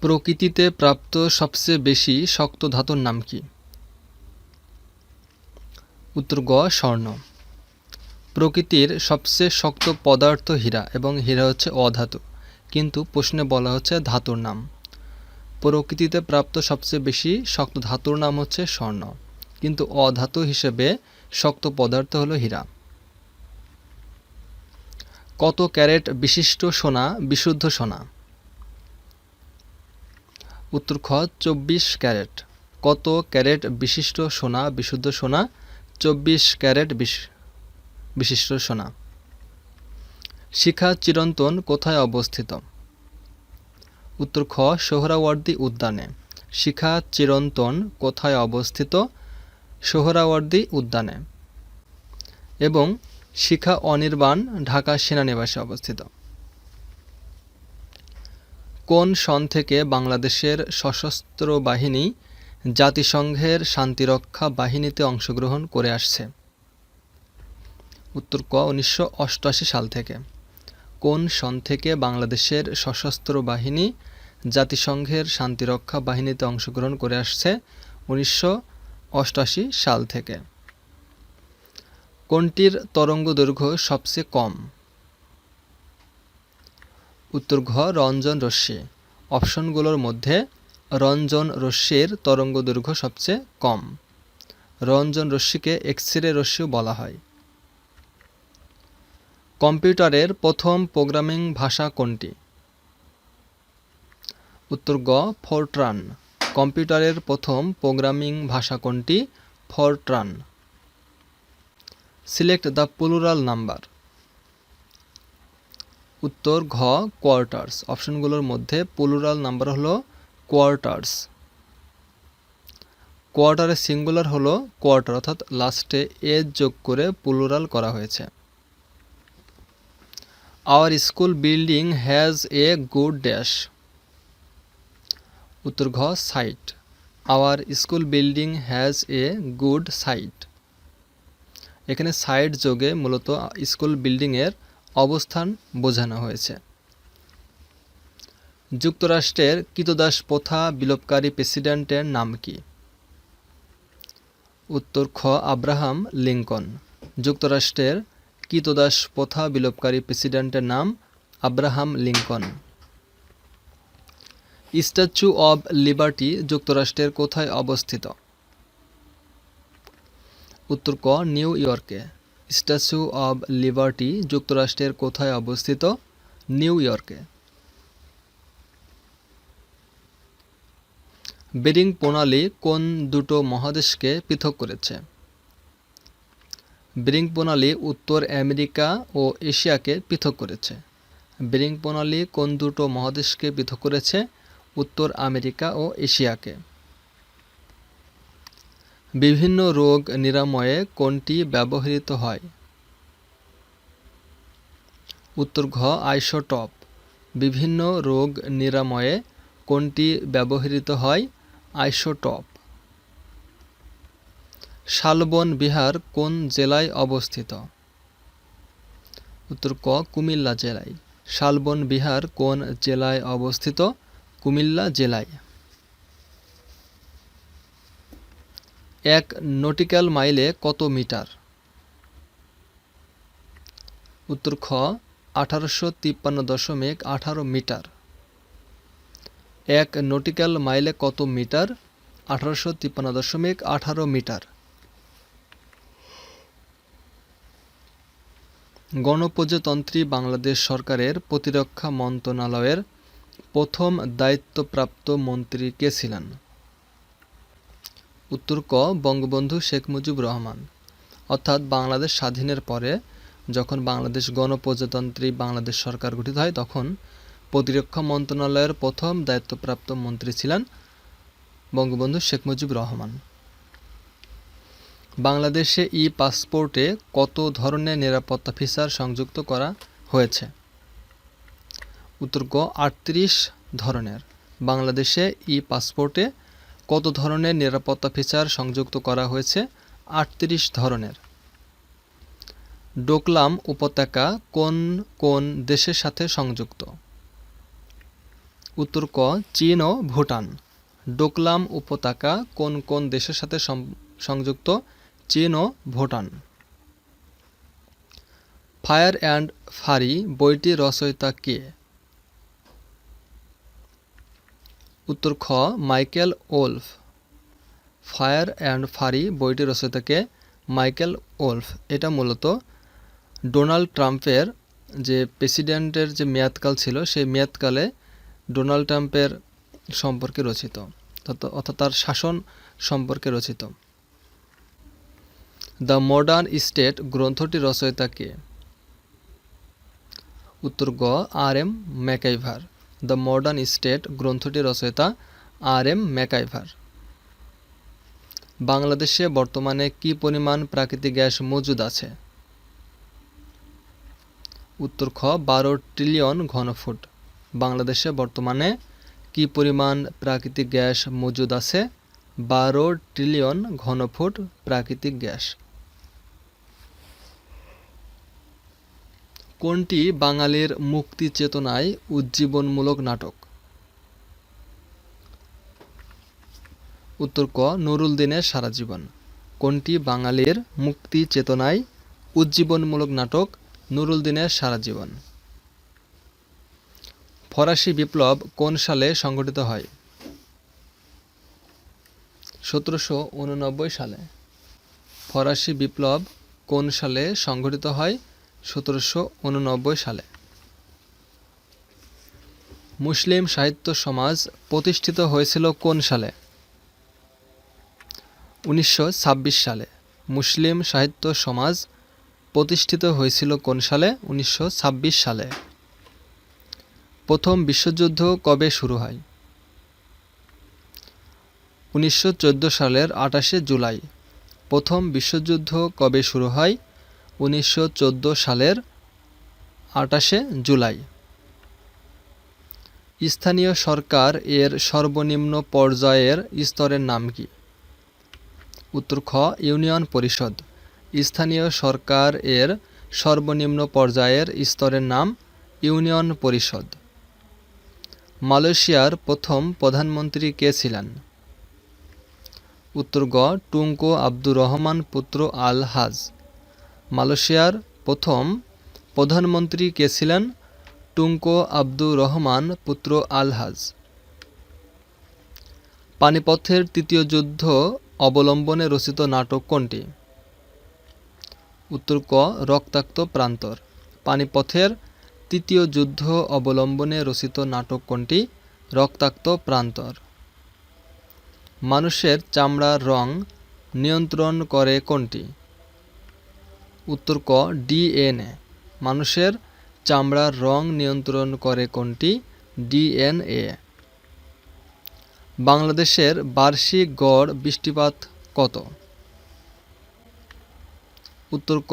প্রকৃতিতে প্রাপ্ত সবচেয়ে বেশি শক্ত ধাতুর নাম কি? উত্তর গ, স্বর্ণ। প্রকৃতির সবচেয়ে শক্ত পদার্থ হীরা এবং হীরা হচ্ছে অধাতু। কিন্তু প্রশ্নে বলা হচ্ছে ধাতুর নাম। প্রকৃতিতে প্রাপ্ত সবচেয়ে বেশি শক্ত ধাতুর নাম হচ্ছে স্বর্ণ। কিন্তু অধাতু হিসেবে শক্ত পদার্থ হলো হীরা। কত ক্যারেট বিশিষ্ট সোনা, বিশুদ্ধ সোনা? উত্তর খ, চব্বিশ ক্যারেট। কত ক্যারেট বিশিষ্ট সোনা, বিশুদ্ধ সোনা? চব্বিশ ক্যারেট বিশ- বিশিষ্ট সোনা। শিখা চিরন্তন কোথায় অবস্থিত? উত্তর খ, সোহরাওয়ার্দী উদ্যানে। শিখা চিরন্তন কোথায় অবস্থিত? সোহরাওয়ার্দী উদ্যানে। এবং শিখা অনির্বাণ, ঢাকা সেনানিবাসে অবস্থিত। কোন সন থেকে বাংলাদেশের সশস্ত্র বাহিনী জাতিসংঘের শান্তিরক্ষা বাহিনীতে অংশগ্রহণ করে আসছে? উত্তর ক, উনিশশো অষ্টআশি সাল থেকে। কোন সন থেকে বাংলাদেশের সশস্ত্র বাহিনী জাতিসংঘের শান্তিরক্ষা বাহিনীতে অংশগ্রহণ করে আসছে? উনিশশো অষ্টআশি সাল থেকে। কোনটির তরঙ্গ দৈর্ঘ্য সবচেয়ে কম? উত্তর ঘ, রঞ্জন রশ্মি। অপশনগুলোর মধ্যে রঞ্জন রশ্মির তরঙ্গ দৈর্ঘ্য সবচেয়ে কম। রঞ্জন রশ্মিকে এক্স রে রশ্মিও বলা হয়। কম্পিউটারের প্রথম প্রোগ্রামিং ভাষা কোনটি? উত্তর গ, ফোরট্রান। কম্পিউটারের প্রথম প্রোগ্রামিং ভাষা কোনটি? Fortran. Select the plural number. উত্তর ঘ কোয়ার্টার্স অপশনগুলোর মধ্যে প্লুরাল নাম্বার হলো কোয়ার্টার্স কোয়ার্টারের সিঙ্গুলার হলো কোয়ার্টার অর্থাৎ লাস্টে এ যোগ করে প্লুরাল করা হয়েছে। Our school building has a good dash উত্তর ঘ site our school building has a good site এখানে সাইট যোগে মূলত স্কুল বিল্ডিংয়ের অবস্থান বোঝানো হয়েছে। যুক্তরাষ্ট্রের কৃতদাস প্রথা বিলোপকারী প্রেসিডেন্টের নাম কি? উত্তর, খ, আব্রাহাম লিঙ্কন যুক্তরাষ্ট্রের কৃতদাস প্রথা বিলোপকারী প্রেসিডেন্টের নাম Abraham Lincoln Statue of Liberty যুক্তরাষ্ট্রের কোথায় অবস্থিত? উত্তর, ক, নিউ ইয়র্কে। স্ট্যাচু অব লিবার্টি যুক্তরাষ্ট্রের কোথায় অবস্থিত? নিউ ইয়র্কে। বেরিং প্রণালী কোন দুটো মহাদেশকে পৃথক করেছে? বেরিং প্রণালী উত্তর আমেরিকা ও এশিয়াকে পৃথক করেছে। বেরিং প্রণালী কোন দুটো মহাদেশকে পৃথক করেছে? উত্তর আমেরিকা ও এশিয়াকে। বিভিন্ন রোগ নিরাময়ে কোনটি ব্যবহৃত হয়? উত্তর ঘ, আইসোটপ। বিভিন্ন রোগ নিরাময়ে কোনটি ব্যবহৃত হয়? আইসোটপ। শালবন বিহার কোন জেলায় অবস্থিত? উত্তর ক, কুমিল্লা জেলায়। শালবন বিহার কোন জেলায় অবস্থিত? কুমিল্লা জেলায়। এক নটিক্যাল মাইলে কত মিটার? উত্তর খ, আঠারোশো তিপ্পান্ন দশমিক আঠারো মিটার। এক নটিক্যাল মাইলে কত মিটার? আঠারোশো তিপ্পান্ন দশমিক আঠারো মিটার। গণপ্রজাতন্ত্রী বাংলাদেশ সরকারের প্রতিরক্ষা মন্ত্রণালয়ের প্রথম দায়িত্বপ্রাপ্ত মন্ত্রী কে ছিলেন? উত্তর ক, বঙ্গবন্ধু শেখ মুজিব রহমান। অর্থাৎ বাংলাদেশ স্বাধীনের পরে যখন বাংলাদেশ গণপ্রজাতন্ত্রী বাংলাদেশ সরকার গঠিত হয়, তখন প্রতিরক্ষা মন্ত্রণালয়ের প্রথম দায়িত্বপ্রাপ্ত মন্ত্রী ছিলেন বঙ্গবন্ধু শেখ মুজিব রহমান। বাংলাদেশে ই পাসপোর্টে কত ধরনের নিরাপত্তা ফিচার সংযুক্ত করা হয়েছে? উত্তর গ আটত্রিশ ধরনের। বাংলাদেশে ই পাসপোর্টে কত ধরনের নিরাপত্তা ফিচার সংযুক্ত করা হয়েছে? আটত্রিশ ধরনের। ডোকলাম উপত্যকা কোন কোন দেশের সাথে সংযুক্ত? উত্তর ক, চীন ও ভুটান। ডোকলাম উপত্যকা কোন কোন দেশের সাথে সংযুক্ত? চীন ও ভুটান। ফায়ার অ্যান্ড ফারি বইটি রচয়িতা কে? উত্তর খ, Michael Wolff. Fire and Fury বইটি রচয়িতাকে মাইকেল ওলফ। এটা মূলত ডোনাল্ড ট্রাম্পের যে প্রেসিডেন্টের যে মেয়াদকাল ছিল, সেই মেয়াদকালে ডোনাল্ড ট্রাম্পের সম্পর্কে রচিত অর্থাৎ তার শাসন সম্পর্কে রচিত। দ্য মডার্ন স্টেট গ্রন্থটি রচয়িতা কে? উত্তর গ, R M MacIver. The modern state গ্রন্থটি রচয়িতা আর এম ম্যাকাইভার। বাংলাদেশে বর্তমানে কি পরিমাণ প্রাকৃতিক গ্যাস মজুদ আছে? উত্তর খ, বারো ট্রিলিয়ন ঘনফুট। বাংলাদেশে বর্তমানে কি পরিমাণ প্রাকৃতিক গ্যাস মজুদ আছে? বারো ট্রিলিয়ন ঘনফুট প্রাকৃতিক গ্যাস। কোনটি বাঙালির মুক্তি চেতনায় উজ্জীবনমূলক নাটক? উত্তর ক, নুরুল দিনের সারা জীবন। কোনটি বাঙালির মুক্তি চেতনায় উজ্জীবনমূলক নাটক? নুরুল দিনের সারা জীবন। ফরাসি বিপ্লব কোন সালে সংঘটিত হয়? সতেরোশো উননব্বই সালে। ফরাসি বিপ্লব কোন সালে সংঘটিত হয়? সতেরোশো উননব্বই সালে। মুসলিম সাহিত্য সমাজ প্রতিষ্ঠিত হয়েছিল কোন সালে? উনিশশো ছাব্বিশ সালে। মুসলিম সাহিত্য সমাজ প্রতিষ্ঠিত হয়েছিল কোন সালে? উনিশশো ছাব্বিশ সালে। প্রথম বিশ্বযুদ্ধ কবে শুরু হয়? উনিশশো চোদ্দ সালের আটাশে জুলাই। প্রথম বিশ্বযুদ্ধ কবে শুরু হয়? উনিশশো চোদ্দ সালের আটাশে জুলাই। স্থানীয় সরকার এর সর্বনিম্ন পর্যায়ের স্তরের নাম কি? উত্তর খ, ইউনিয়ন পরিষদ। স্থানীয় সরকার এর সর্বনিম্ন পর্যায়ের স্তরের নাম ইউনিয়ন পরিষদ। মালয়েশিয়ার প্রথম প্রধানমন্ত্রী কে ছিলেন? উত্তর গ, টুঙ্কো আব্দুর রহমান পুত্র আল হাজ মালয়েশিয়ার প্রথম প্রধানমন্ত্রী কে ছিলেন? টুঙ্কো আব্দুর রহমান, পুত্র আলহাজ। পানিপথের তৃতীয় যুদ্ধ অবলম্বনে রচিত নাটক কোনটি? উত্তর ক, রক্তাক্ত প্রান্তর। পানিপথের তৃতীয় যুদ্ধ অবলম্বনে রচিত নাটক কোনটি? রক্তাক্ত প্রান্তর। মানুষের চামড়ার রং নিয়ন্ত্রণ করে কোনটি? উত্তর ক, ডিএনএ। মানুষের চামড়ার রং নিয়ন্ত্রণ করে কোনটি? ডিএনএ। বাংলাদেশের বার্ষিক গড় বৃষ্টিপাত কত? উত্তর ক,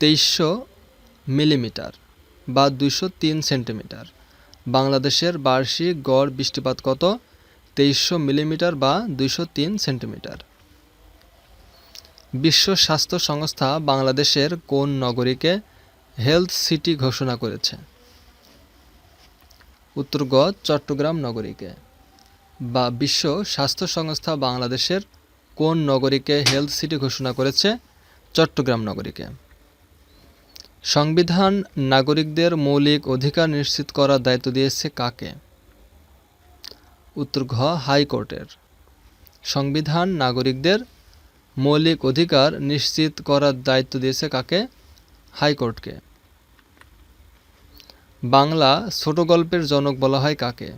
তেইশশো মিলিমিটার বা দুইশো তিন সেন্টিমিটার। বাংলাদেশের বার্ষিক গড় বৃষ্টিপাত কত? তেইশশো মিলিমিটার বা দুইশো তিন সেন্টিমিটার। বিশ্ব স্বাস্থ্য সংস্থা বাংলাদেশের কোন নগরীকে হেলথ সিটি ঘোষণা করেছে? উত্তর গ চট্টগ্রাম নগরীকে। বা বিশ্ব স্বাস্থ্য সংস্থা বাংলাদেশের কোন নগরীকে হেলথ সিটি ঘোষণা করেছে? চট্টগ্রাম নগরীকে। সংবিধান নাগরিকদের মৌলিক অধিকার নিশ্চিত করার দায়িত্ব দিয়েছে কাকে? উত্তর ঘ হাইকোর্টের। সংবিধান নাগরিকদের মৌলিক অধিকার নিশ্চিত করার দায়িত্ব দিয়েছে কাকে? হাইকোর্টকে। বাংলা ছোট গল্পের জনক বলা হয় কাকে?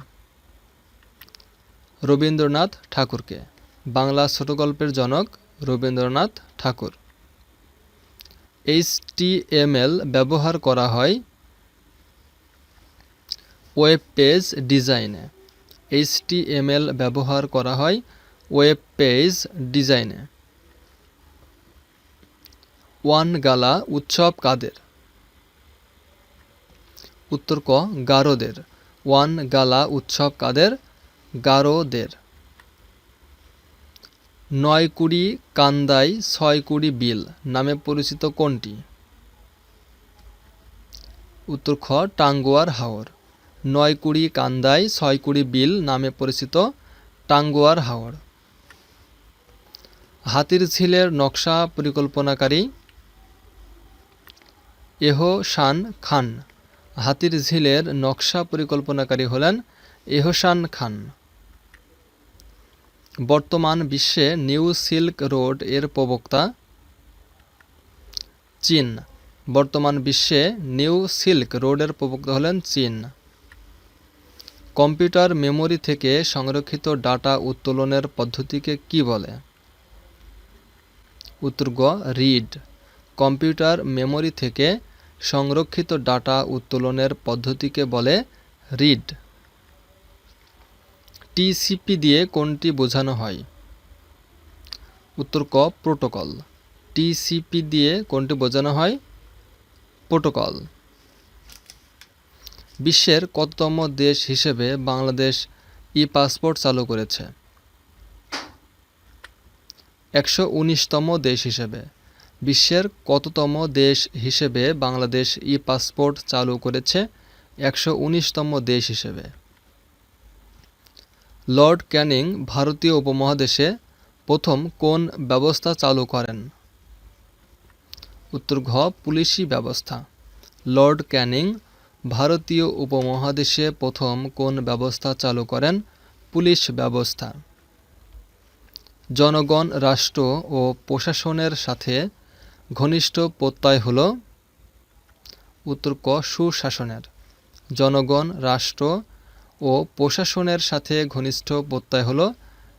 রবীন্দ্রনাথ ঠাকুরকে। বাংলা ছোট গল্পের জনক রবীন্দ্রনাথ ঠাকুর। এইচটিএমএল ব্যবহার করা হয় ওয়েব পেজ ডিজাইনে। এইচটিএমএল ব্যবহার করা হয় ওয়েব পেজ ডিজাইনে। ওয়ান গালা উৎসব কাদের? উত্তর ক, গারোদের। ওয়ান গালা উৎসব কাদের? গারোদের। নয় কুড়ি কান্দাই, ছয় কুড়ি বিল নামে পরিচিত কোনটি? উত্তর খ, টাঙ্গুয়ার হাওর। নয় কুড়ি কান্দাই, ছয় কুড়ি বিল নামে পরিচিত টাঙ্গুয়ার হাওর। হাতির ঝিলের নকশা পরিকল্পনাকারী এহসান খান। হাতির ঝিলের নকশা পরিকল্পনাকারী হলেন এহসান খান। বর্তমান বিশ্বে নিউ সিল্ক রোডের প্রবক্তা চীন। বর্তমান বিশ্বে নিউ সিল্ক রোডের প্রবক্তা হলেন চীন। কম্পিউটার মেমোরি থেকে সংরক্ষিত ডাটা উত্তোলনের পদ্ধতিকে কি বলে? উত্তর গ, রিড। কম্পিউটার মেমোরি থেকে সংরক্ষিত ডাটা উত্তোলনের পদ্ধতিকে বলে রিড। টিসিপি দিয়ে কোনটি বোঝানো হয়? উত্তর ক, প্রোটোকল। টিসিপি দিয়ে কোনটি বোঝানো হয়? প্রোটোকল। বিশ্বের কততম দেশ হিসেবে বাংলাদেশ ই পাসপোর্ট চালু করেছে? একশো উনিশতম দেশ হিসেবে। বিশ্বের কততম দেশ হিসেবে বাংলাদেশ ই পাসপোর্ট চালু করেছে? একশো উনিশতম দেশ হিসেবে। লর্ড ক্যানিং ভারতীয় উপমহাদেশে প্রথম কোন ব্যবস্থা চালু করেন? উত্তর ঘ, পুলিশি ব্যবস্থা। লর্ড ক্যানিং ভারতীয় উপমহাদেশে প্রথম কোন ব্যবস্থা চালু করেন? পুলিশ ব্যবস্থা। জনগণ, রাষ্ট্র ও প্রশাসনের সাথে ঘনিষ্ঠ প্রত্যয় হল উত্তর ক, সুশাসনের। জনগণ, রাষ্ট্র ও প্রশাসনের সাথে ঘনিষ্ঠ প্রত্যয় হল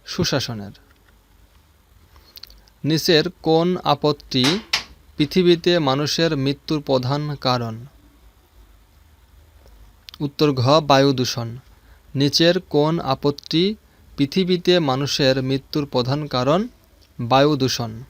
সুশাসনের। নিচের কোন আপত্তি পৃথিবীতে মানুষের মৃত্যুর প্রধান কারণ? উত্তর ঘ, বায়ু দূষণ। নিচের কোন আপত্তি পৃথিবীতে মানুষের মৃত্যুর প্রধান কারণ? বায়ু দূষণ।